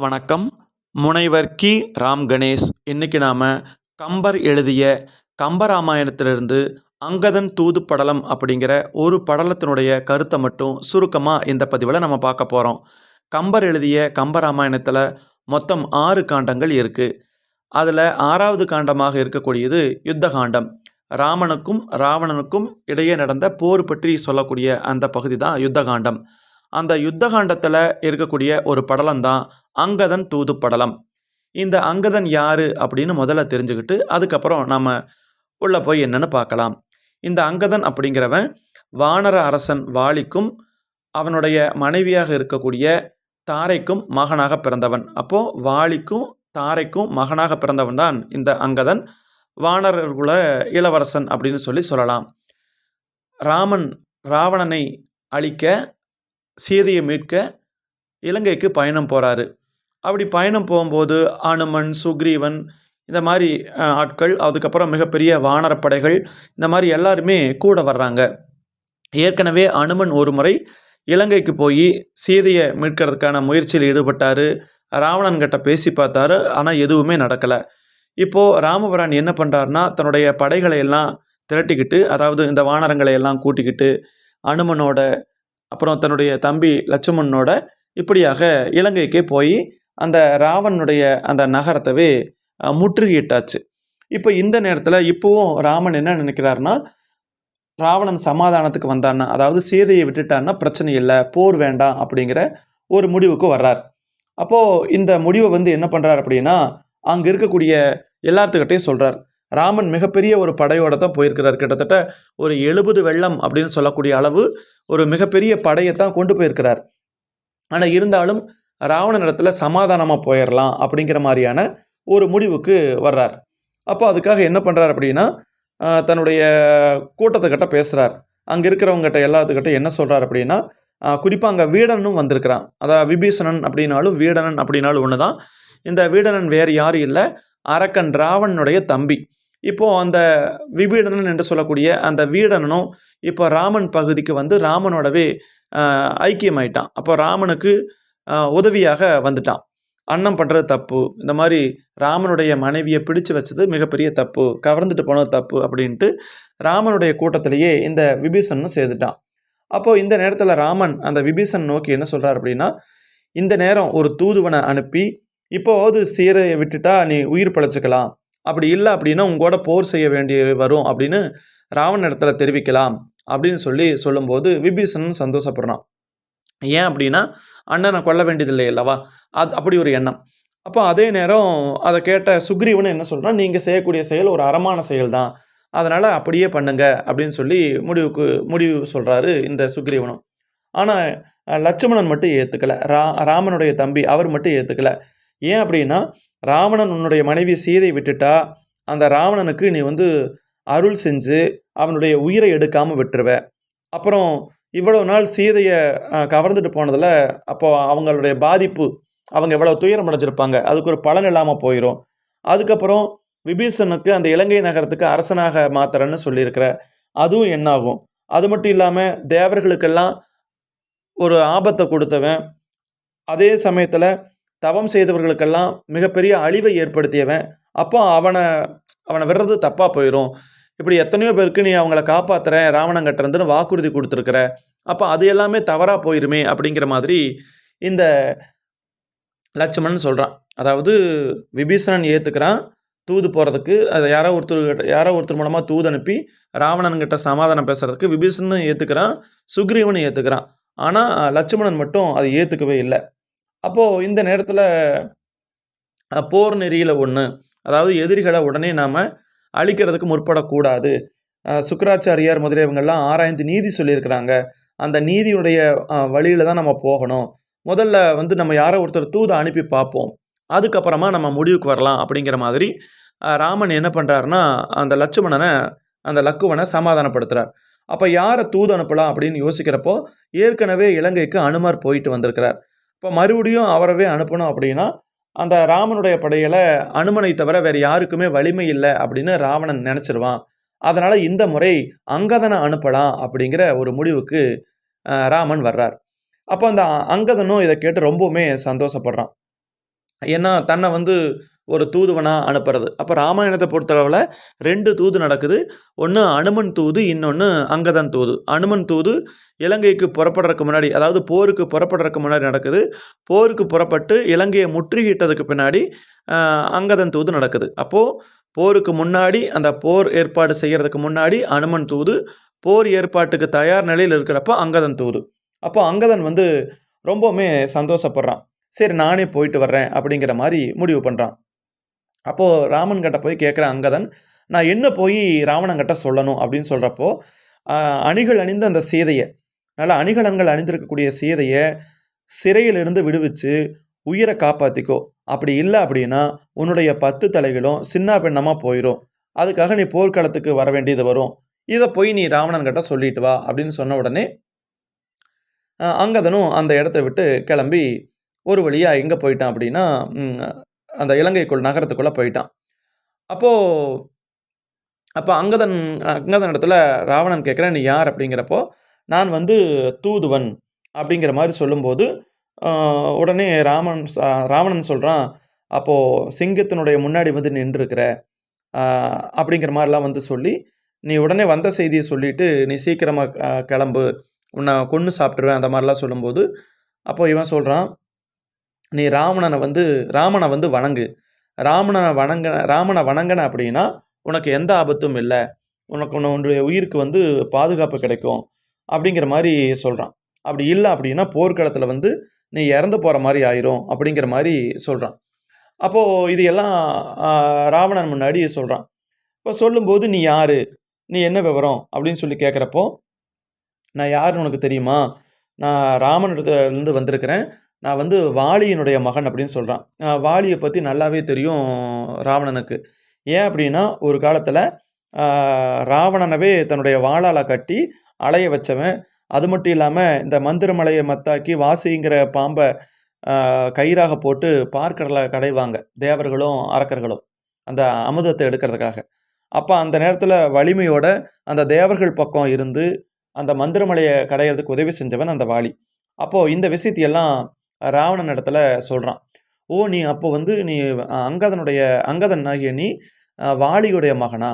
வணக்கம். முனைவர் கி. ராம் கணேஷ். இன்றைக்கி நாம் கம்பர் எழுதிய கம்பராமாயணத்திலிருந்து அங்கதன் தூது படலம் அப்படிங்கிற ஒரு படலத்தினுடைய கருத்தை மட்டும் சுருக்கமாக இந்த பதிவில் நம்ம பார்க்க போகிறோம் கம்பர் எழுதிய கம்பராமாயணத்தில் மொத்தம் ஆறு காண்டங்கள் இருக்குது அதில் ஆறாவது காண்டமாக இருக்கக்கூடியது யுத்த காண்டம் ராமனுக்கும் ராவணனுக்கும் இடையே நடந்த போர் பற்றி சொல்லக்கூடிய அந்த பகுதி தான் யுத்த காண்டம் அந்த யுத்த காண்டத்தில் இருக்கக்கூடிய ஒரு படலம் தான் அங்கதன் தூது படலம். இந்த அங்கதன் யார் அப்படின்னு முதல்ல தெரிஞ்சுக்கிட்டு அதுக்கப்புறம் நம்ம உள்ளே போய் என்னென்னு பார்க்கலாம். இந்த அங்கதன் அப்படிங்கிறவன் வானர அரசன் வாலிக்கும் அவனுடைய மனைவியாக இருக்கக்கூடிய தாரைக்கும் மகனாக பிறந்தவன். அப்போது வாலிக்கும் தாரைக்கும் மகனாக பிறந்தவன் தான் இந்த அங்கதன். வானரர்குல இளவரசன் அப்படின்னு சொல்லி சொல்லலாம். ராமன் ராவணனை அழிக்க சீதையை மீட்க இலங்கைக்கு பயணம் போகிறாரு அப்படி பயணம் போகும்போது அனுமன் சுக்ரீவன் இந்த மாதிரி ஆட்கள் அதுக்கப்புறம் மிகப்பெரிய வானரப்படைகள் இந்த மாதிரி எல்லாருமே கூட வர்றாங்க. ஏற்கனவே அனுமன் ஒரு முறை இலங்கைக்கு போய் சீதையை மீட்கிறதுக்கான முயற்சியில் ஈடுபட்டார். ராவணன்கிட்ட பேசி பார்த்தாரு ஆனால் எதுவுமே நடக்கலை. இப்போது ராமபிரான் என்ன பண்ணுறாருனா தன்னுடைய படைகளை எல்லாம் திரட்டிக்கிட்டு அதாவது இந்த வானரங்களை எல்லாம் கூட்டிக்கிட்டு அனுமனோட அப்புறம் தன்னுடைய தம்பி லட்சுமணனோட இப்படியாக இலங்கைக்கே போய் அந்த ராவனுடைய அந்த நகரத்தவே முற்றுகையிட்டாச்சு. இப்போ இந்த நேரத்தில் இப்போவும் ராமன் என்ன நினைக்கிறாருன்னா ராவணன் சமாதானத்துக்கு வந்தான்னா அதாவது சீதையை விட்டுட்டான்னா பிரச்சனை இல்லை போர் வேண்டாம் அப்படிங்கிற ஒரு முடிவுக்கு வர்றார். அப்போது இந்த முடிவை வந்து என்ன பண்ணுறார் அப்படின்னா அங்கே இருக்கக்கூடிய எல்லாத்துக்கிட்டையும் சொல்கிறார் ராமன் மிகப்பெரிய ஒரு படையோட தான் போயிருக்கிறார். கிட்டத்தட்ட ஒரு எழுபது வெள்ளம் அப்படின்னு சொல்லக்கூடிய அளவு ஒரு மிகப்பெரிய படையை தான் கொண்டு போயிருக்கிறார். ஆனால் இருந்தாலும் ராவணனிடத்தில் சமாதானமாக போயிடலாம் அப்படிங்கிற மாதிரியான ஒரு முடிவுக்கு வர்றார். அப்போ அதுக்காக என்ன பண்ணுறார் அப்படின்னா தன்னுடைய கூட்டத்துக்கிட்ட பேசுகிறார் அங்கே இருக்கிறவங்ககிட்ட எல்லாத்துக்கிட்ட என்ன சொல்கிறார் அப்படின்னா குறிப்பாக அங்கே வீடனும் வந்திருக்கிறான். அதாவது விபீஷணன் அப்படின்னாலும் வீடனன் அப்படின்னாலும் ஒன்று தான் இந்த வீடனன் வேறு யாரும் இல்லை. அரக்கன் ராவணனுடைய தம்பி. இப்போது அந்த விபீடனன் என்று சொல்லக்கூடிய அந்த வீடனனும் இப்போ ராமன் பகுதிக்கு வந்து ராமனோடவே ஐக்கியமாயிட்டான். அப்போ ராமனுக்கு உதவியாக வந்துட்டான். அன்னம் பண்ணுறது தப்பு. இந்த மாதிரி ராமனுடைய மனைவியை பிடிச்சு வச்சது மிகப்பெரிய தப்பு. கவர்ந்துட்டு போனது தப்பு அப்படின்ட்டு ராமனுடைய கூட்டத்திலேயே இந்த விபீஷனும் சேர்ந்துட்டான். அப்போது இந்த நேரத்தில் ராமன் அந்த விபீஷன் நோக்கி என்ன சொல்கிறார் அப்படின்னா இந்த நேரம் ஒரு தூதுவனை அனுப்பி இப்போது சீரையை விட்டுட்டா நீ உயிர் பழச்சிக்கலாம். அப்படி இல்லை அப்படின்னா உங்களோட போர் செய்ய வேண்டிய வரும் அப்படின்னு ராவண இடத்துல தெரிவிக்கலாம் அப்படின்னு சொல்லி சொல்லும்போது விபீஷணன் சந்தோஷப்படுறான். ஏன் அப்படின்னா அண்ணனை கொல்ல வேண்டியதில்லை அல்லவா? அது அப்படி ஒரு எண்ணம். அப்போ அதே நேரம் அதை கேட்ட சுக்ரீவன் என்ன சொல்கிறான் நீங்கள் செய்யக்கூடிய செயல் ஒரு அறமான செயல் தான் அதனால் அப்படியே பண்ணுங்க அப்படின்னு சொல்லி முடிவுக்கு முடிவு சொல்கிறாரு இந்த சுக்ரீவனும். ஆனால் லட்சுமணன் மட்டும் ஏற்றுக்கலை ரா ராமனுடைய தம்பி அவர் மட்டும் ஏற்றுக்கலை ஏன் அப்படின்னா ராவணன் உன்னுடைய மனைவி சீதை விட்டுட்டா அந்த ராவணனுக்கு நீ வந்து அருள் செஞ்சு அவனுடைய உயிரை எடுக்காமல் விட்டுருவ. அப்புறம் இவ்வளோ நாள் சீதையை கவர்ந்துட்டு போனதில் அப்போ அவங்களுடைய பாதிப்பு அவங்க எவ்வளோ துயரம் அடைஞ்சிருப்பாங்க அதுக்கு ஒரு பலன் இல்லாமல் போயிடும் அதுக்கப்புறம் விபீஷனுக்கு அந்த இலங்கை நகரத்துக்கு அரசனாக மாத்திரன்னு சொல்லியிருக்கிற அதுவும் என்னாகும். அது மட்டும் இல்லாமல் தேவர்களுக்கெல்லாம் ஒரு ஆபத்தை கொடுத்தவன். அதே சமயத்தில் தவம் செய்தவர்களுக்கெல்லாம் மிகப்பெரிய அழிவை ஏற்படுத்தியவன். அப்போ அவனை அவனை விடுறது தப்பாக போயிடும் இப்படி எத்தனையோ பேருக்கு நீ அவங்கள காப்பாத்துறேன் ராவணங்கிட்ட இருந்துன்னு வாக்குறுதி கொடுத்துருக்குற. அப்போ அது எல்லாமே தவறாக போயிருமே அப்படிங்கிற மாதிரி இந்த லட்சுமணன் சொல்கிறான் அதாவது விபீஷணன் ஏற்றுக்கிறான் தூது போகிறதுக்கு அதை யாரோ ஒருத்தர் யாரோ ஒருத்தர் மூலமாக தூது அனுப்பி ராவணன்கிட்ட சமாதானம் பேசுகிறதுக்கு விபீஷணனும் ஏற்றுக்கிறான் சுக்ரீவனும் ஏற்றுக்கிறான் ஆனால் லட்சுமணன் மட்டும் அதை ஏற்றுக்கவே இல்லை. அப்போது இந்த நேரத்தில் போர் நெறியில் ஒன்று அதாவது எதிரிகளை உடனே நாம் அழிக்கிறதுக்கு முற்படக்கூடாது. சுக்கராச்சாரியார் முதலியவங்கள்லாம் ஆராய்ந்து நீதி சொல்லியிருக்கிறாங்க. அந்த நீதியுடைய வழியில் தான் நம்ம போகணும். முதல்ல வந்து நம்ம யாரோ ஒருத்தர் தூதை அனுப்பி பார்ப்போம். அதுக்கப்புறமா நம்ம முடிவுக்கு வரலாம் அப்படிங்கிற மாதிரி ராமன் என்ன பண்ணுறாருன்னா அந்த லட்சுமணனை அந்த லக்குவனை சமாதானப்படுத்துகிறார் அப்போ யாரை தூது அனுப்பலாம் அப்படின்னு யோசிக்கிறப்போ ஏற்கனவே இலங்கைக்கு அனுமார் போயிட்டு வந்திருக்கிறார். இப்போ மறுபடியும் அவரவே அனுப்பணும் அப்படின்னா அந்த ராமனுடைய படையில் அனுமனை தவிர வேறு யாருக்குமே வலிமை இல்லை அப்படின்னு ராவணன் நினச்சிருவான். அதனால் இந்த முறை அங்கதனை அனுப்பலாம் அப்படிங்கிற ஒரு முடிவுக்கு ராமன் வர்றார். அப்போ அந்த அங்கதனும் இதை கேட்டு ரொம்பவுமே சந்தோஷப்படுறான். ஏன்னா தன்னை வந்து ஒரு தூதுவனாக அனுப்புறது. அப்போ ராமாயணத்தை பொறுத்தளவில் ரெண்டு தூது நடக்குது. ஒன்று அனுமன் தூது இன்னொன்று அங்கதன் தூது. அனுமன் தூது இலங்கைக்கு புறப்படுறதுக்கு முன்னாடி அதாவது போருக்கு புறப்படுறதுக்கு முன்னாடி நடக்குது. போருக்கு புறப்பட்டு இலங்கையை முற்றுகிட்டதுக்கு பின்னாடி அங்கதன் தூது நடக்குது. அப்போது போருக்கு முன்னாடி அந்த போர் ஏற்பாடு செய்கிறதுக்கு முன்னாடி அனுமன் தூது போர் ஏற்பாட்டுக்கு தயார் நிலையில் இருக்கிறப்ப அங்கதன் தூது. அப்போ அங்கதன் வந்து ரொம்பவுமே சந்தோஷப்படுறான். சரி நானே போயிட்டு வர்றேன் அப்படிங்கிற மாதிரி முடிவு பண்ணுறான் அப்போது ராமன் கிட்ட போய் கேட்குற அங்கதன் நான் என்ன போய் ராவணங்கிட்ட சொல்லணும்? அப்படின்னு சொல்கிறப்போ அணிகள் அணிந்த அந்த சீதையை. நல்ல அணிகலன்கள் அணிந்திருக்கக்கூடிய சீதையை சிறையிலிருந்து விடுவிச்சு உயிரை காப்பாற்றிக்கோ அப்படி இல்லை அப்படின்னா உன்னுடைய பத்து தலைகளும் சின்ன பின்னமாக போயிடும் அதுக்காக நீ போர்க்களத்துக்கு வர வேண்டியது வரும். இதை போய் நீ ராவணன்கிட்ட சொல்லிட்டு வா. அப்படின்னு சொன்ன உடனே அங்கதனும் அந்த இடத்த விட்டு கிளம்பி ஒரு வழியாக எங்கே போயிட்டான் அப்படின்னா அந்த இலங்கைக்குள் நகரத்துக்குள்ளே போயிட்டான். அப்போது அப்போ அங்கதன் அங்கதன் இடத்துல ராவணன் கேட்குறேன் நீ யார்? அப்படிங்கிறப்போ நான் வந்து தூதுவன். அப்படிங்கிற மாதிரி சொல்லும்போது உடனே ராமன் ராவணன் சொல்கிறான் அப்போது சிங்கத்தினுடைய முன்னாடி வந்து நின்றுருக்கிற. அப்படிங்கிற மாதிரிலாம் வந்து சொல்லி நீ உடனே வந்த செய்தியை சொல்லிட்டு நீ சீக்கிரமாக கிளம்பு. உன்னை கொன்று சாப்பிட்ருவேன் அந்த மாதிரிலாம் சொல்லும்போது அப்போது இவன் சொல்கிறான் நீ ராவணனை வந்து ராமனை வந்து வணங்கு. ராமனை வணங்க ராமனை வணங்கின அப்படின்னா உனக்கு எந்த ஆபத்தும் இல்லை. உனக்கு உன்னுடைய உயிருக்கு வந்து பாதுகாப்பு கிடைக்கும் அப்படிங்கிற மாதிரி சொல்கிறான் அப்படி இல்லை அப்படின்னா போர்க்களத்தில் வந்து நீ இறந்து போகிற மாதிரி ஆயிரும் அப்படிங்கிற மாதிரி சொல்கிறான் அப்போது இது எல்லாம் ராவணன் முன்னாடி சொல்கிறான் இப்போ சொல்லும்போது நீ யார்? நீ என்ன விவரம்? அப்படின்னு சொல்லி கேட்குறப்போ நான் யாருன்னு உனக்கு தெரியுமா? நான் ராமனிடத்துலேருந்து வந்திருக்கிறேன். நான் வந்து வாலியினுடைய மகன் அப்படின்னு சொல்கிறான் வாலியை பற்றி நல்லாவே தெரியும் ராவணனுக்கு. ஏன் அப்படின்னா ஒரு காலத்தில் ராவணனவே தன்னுடைய வாளால் கட்டி அலைய வச்சவன். அது மட்டும் இல்லாமல் இந்த மந்திரமலையை மத்தாக்கி வாசிங்கிற பாம்பை கயிறாக போட்டு பார்க்கடலை கடைவாங்க தேவர்களும் அரக்கர்களும் அந்த அமுதத்தை எடுக்கிறதுக்காக. அப்போ அந்த நேரத்தில் வலிமையோட அந்த தேவர்கள் பக்கம் இருந்து அந்த மந்திரமலையை கடையிறதுக்கு உதவி செஞ்சவன் அந்த வாலி. அப்போது இந்த விஷயத்தையெல்லாம் ராவணன் இடத்துல சொல்கிறான் ஓ நீ அப்போ வந்து நீ அங்கதனுடைய அங்கதன் ஆகிய நீ அஹ், வாலியுடைய மகனா?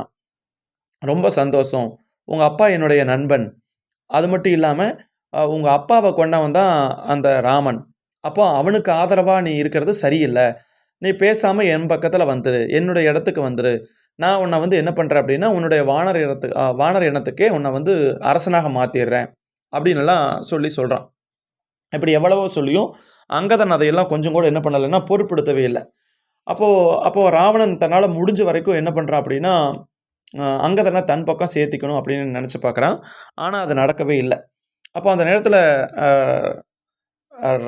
ரொம்ப சந்தோஷம். உங்கள் அப்பா என்னுடைய நண்பன். அது மட்டும் இல்லாமல் உங்கள் அப்பாவை கொண்டவன் தான் அந்த ராமன். அப்போ அவனுக்கு ஆதரவாக நீ இருக்கிறது சரியில்லை. நீ பேசாமல் என் பக்கத்தில் வந்துரு. என்னுடைய இடத்துக்கு வந்துரு. நான் உன்னை வந்து என்ன பண்ணுறேன் அப்படின்னா உன்னுடைய வானர் இடத்து வானர் இனத்துக்கே உன்னை வந்து அரசனாக மாற்றிடுறேன் அப்படின்னுலாம் சொல்லி சொல்கிறான் இப்படி எவ்வளவோ சொல்லியும் அங்கதன் அதையெல்லாம் கொஞ்சம் கூட என்ன பண்ணலைன்னா பொருட்படுத்தவே இல்லை. அப்போது அப்போது ராவணன் தன்னால் முடிஞ்ச வரைக்கும் என்ன பண்ணுறான் அப்படின்னா அங்கதனை தன் பக்கம் சேர்த்திக்கணும் அப்படின்னு நினச்சி பார்க்குறான் ஆனால் அது நடக்கவே இல்லை. அப்போ அந்த நேரத்தில்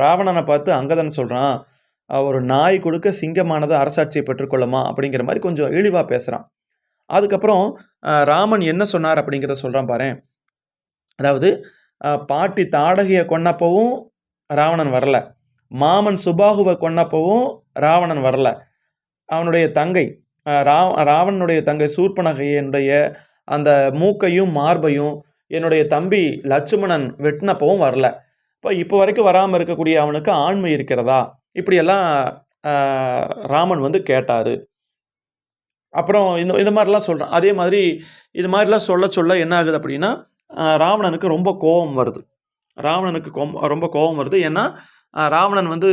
ராவணனை பார்த்து அங்கதன் சொல்கிறான் ஒரு நாய் கொடுக்க சிங்கமானது அரசாட்சியை பெற்றுக்கொள்ளுமா? அப்படிங்கிற மாதிரி கொஞ்சம் இழிவாக பேசுகிறான் அதுக்கப்புறம் ராமன் என்ன சொன்னார் அப்படிங்கிறத சொல்கிறான் பாரு அதாவது பாட்டி தாடகையை கொன்னப்பவும் ராவணன் வரல. மாமன் சுபாகுவை கொன்னப்பவும் ராவணன் வரல. அவனுடைய தங்கை ரா ராவணனுடைய தங்கை சூர்பனகையனுடைய அந்த மூக்கையும் மார்பையும் என்னுடைய தம்பி லட்சுமணன் வெட்டினப்பவும் வரல. இப்போ இப்போ வரைக்கும் வராமல் இருக்கக்கூடிய அவனுக்கு ஆண்மை இருக்கிறதா? இப்படியெல்லாம் ராமன் வந்து கேட்டார். அப்புறம் இந்த இந்த மாதிரிலாம் சொல்கிறான் அதே மாதிரி இது மாதிரிலாம் சொல்ல சொல்ல என்ன ஆகுது அப்படின்னா ராவணனுக்கு ரொம்ப கோபம் வருது. ராவணனுக்கு கோம் ரொம்ப கோபம் வருது. ஏன்னா ராவணன் வந்து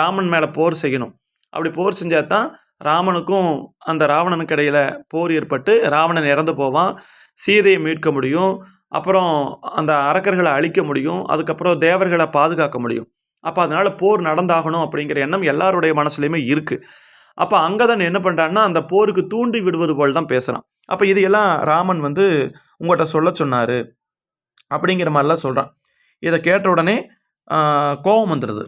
ராமன் மேலே போர் செய்யணும். அப்படி போர் செஞ்சால் தான் ராமனுக்கும் அந்த ராவணனுக்கு இடையில போர் ஏற்பட்டு ராவணன் இறந்து போவான். சீதையை மீட்க முடியும். அப்புறம் அந்த அரக்கர்களை அழிக்க முடியும். அதுக்கப்புறம் தேவர்களை பாதுகாக்க முடியும். அப்போ அதனால் போர் நடந்தாகணும் அப்படிங்கிற எண்ணம் எல்லாருடைய மனசுலையுமே இருக்குது அப்போ அங்கதான் என்ன பண்ணுறான்னா அந்த போருக்கு தூண்டி விடுவது போல் தான் பேசுகிறான் அப்போ இது எல்லாம் ராமன் வந்து உங்கள்கிட்ட சொல்ல சொன்னார். அப்படிங்கிற மாதிரிலாம் சொல்கிறான் இதை கேட்ட உடனே கோபம் வந்துடுது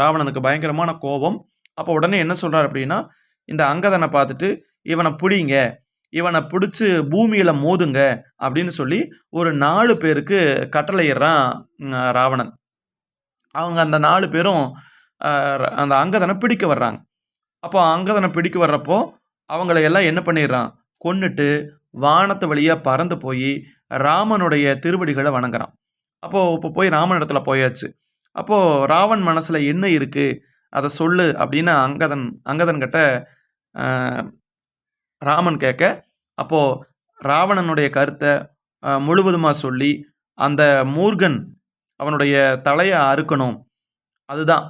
ராவணனுக்கு பயங்கரமான கோபம். அப்போ உடனே என்ன சொல்கிறார் அப்படின்னா இந்த அங்கதனை பார்த்துட்டு இவனை பிடிங்க. இவனை பிடிச்சி பூமியில் மோதுங்க. அப்படின்னு சொல்லி ஒரு நாலு பேருக்கு கட்டளையிடுறான் ராவணன். அவங்க அந்த நாலு பேரும் அந்த அங்கதனை பிடிக்க வர்றாங்க. அப்போ அங்கதனை பிடிக்க வர்றப்போ அவங்கள எல்லாம் என்ன பண்ணிடுறான்? கொன்னுட்டு வானத்து வழியாக பறந்து போய் ராமனுடைய திருவடிகளை வணங்குறான். அப்போது இப்போ போய் ராமன் இடத்துல போயாச்சு. அப்போது ராவன் மனசில் என்ன இருக்குது அதை சொல்லு அப்படின்னு அங்கதன் அங்கதன் கிட்ட ராமன் கேட்க அப்போது ராவணனுடைய கருத்தை முழுவதுமாக சொல்லி அந்த மூர்கன் அவனுடைய தலையை அறுக்கணும். அதுதான்.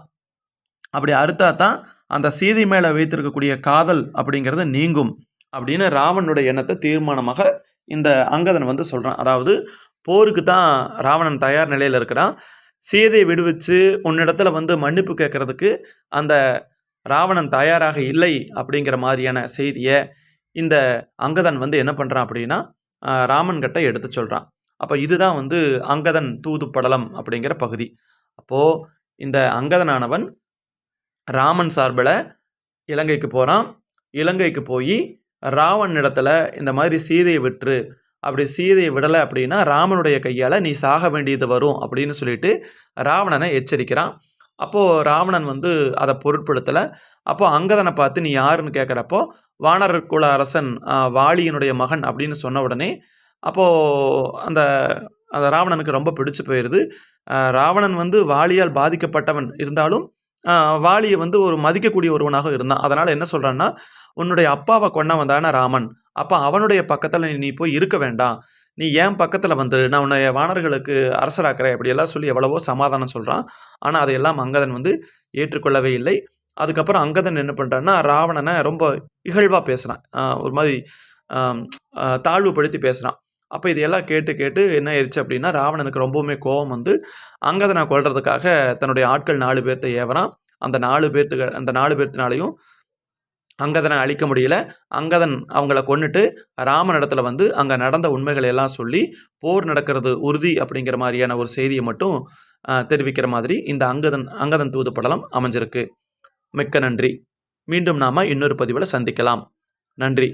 அப்படி அறுத்தா தான் அந்த சீதை மேலே வைத்திருக்கக்கூடிய காதல் அப்படிங்கிறது நீங்கும் அப்படின்னு ராவனுடைய எண்ணத்தை தீர்மானமாக இந்த அங்கதன் வந்து சொல்கிறான் அதாவது போருக்கு தான் ராவணன் தயார் நிலையில் இருக்கிறான். சீதையை விடுவிச்சு உன்னிடத்துல வந்து மன்னிப்பு கேட்கறதுக்கு அந்த ராவணன் தயாராக இல்லை அப்படிங்கிற மாதிரியான செய்தியை இந்த அங்கதன் வந்து என்ன பண்ணுறான் அப்படின்னா ராமன் கிட்ட எடுத்து சொல்கிறான் அப்போ இதுதான் வந்து அங்கதன் தூது படலம் அப்படிங்கிற பகுதி. அப்போது இந்த அங்கதனானவன் ராமன் சார்பில் இலங்கைக்கு போகிறான் இலங்கைக்கு போய் ராவனிடத்துல இந்த மாதிரி சீதையை விட்டுரு. அப்படி சீதையை விடலை அப்படின்னா ராமனுடைய கையால் நீ சாக வேண்டியது வரும் அப்படின்னு சொல்லிட்டு ராவணனை எச்சரிக்கிறான். அப்போது ராவணன் வந்து அதை பொருட்படுத்தலை. அப்போ அங்கதனை பார்த்து நீ யாருன்னு கேட்குறப்போ வானரர் குல அரசன் ஆஹ், வாலியினுடைய மகன் அப்படின்னு சொன்ன உடனே அப்போது அந்த அந்த ராவணனுக்கு ரொம்ப பிடிச்சு போயிடுது ராவணன் வந்து வாலியால் பாதிக்கப்பட்டவன் இருந்தாலும் வாலியை வந்து ஒரு மதிக்கக்கூடிய ஒருவனாக இருந்தான். அதனால் என்ன சொல்கிறான்னா உன்னுடைய அப்பாவை கொண்டவன் தானே ராமன். அப்போ அவனுடைய பக்கத்தில் நீ போய் இருக்க வேண்டாம். நீ ஏன் பக்கத்தில் வந்து நான் உன்னைய வானர்களுக்கு அரசராக்கிறேன் இப்படியெல்லாம் சொல்லி எவ்வளவோ சமாதானம் சொல்கிறான் ஆனால் அதையெல்லாம் அங்கதன் வந்து ஏற்றுக்கொள்ளவே இல்லை. அதுக்கப்புறம் அங்கதன் என்ன பண்ணுறான்னா ராவணனை ரொம்ப இகழ்வாக பேசுகிறான் ஒரு மாதிரி தாழ்வுபடுத்தி பேசுகிறான் அப்போ இதையெல்லாம் கேட்டு கேட்டு என்ன ஆயிடுச்சு அப்படின்னா ராவணனுக்கு ரொம்பவுமே கோபம் வந்து அங்கதனா கொள்றதுக்காக தன்னுடைய ஆட்கள் நாலு பேர்த்த ஏவறான். அந்த நாலு பேர்த்துக்கு அந்த நாலு பேர்த்தினாலையும் அங்கதனை அழிக்க முடியல. அங்கதன் அவங்கள கொன்னுட்டு ராமன் இடத்துல வந்து அங்கே நடந்த உண்மைகளை எல்லாம் சொல்லி போர் நடக்கிறது உறுதி அப்படிங்கிற மாதிரியான ஒரு செய்தியை மட்டும் தெரிவிக்கிற மாதிரி இந்த அங்கதன் அங்கதன் தூது படலம் அமைஞ்சிருக்கு. மிக்க நன்றி. மீண்டும் நாம் இன்னொரு பதிவில் சந்திக்கலாம். நன்றி.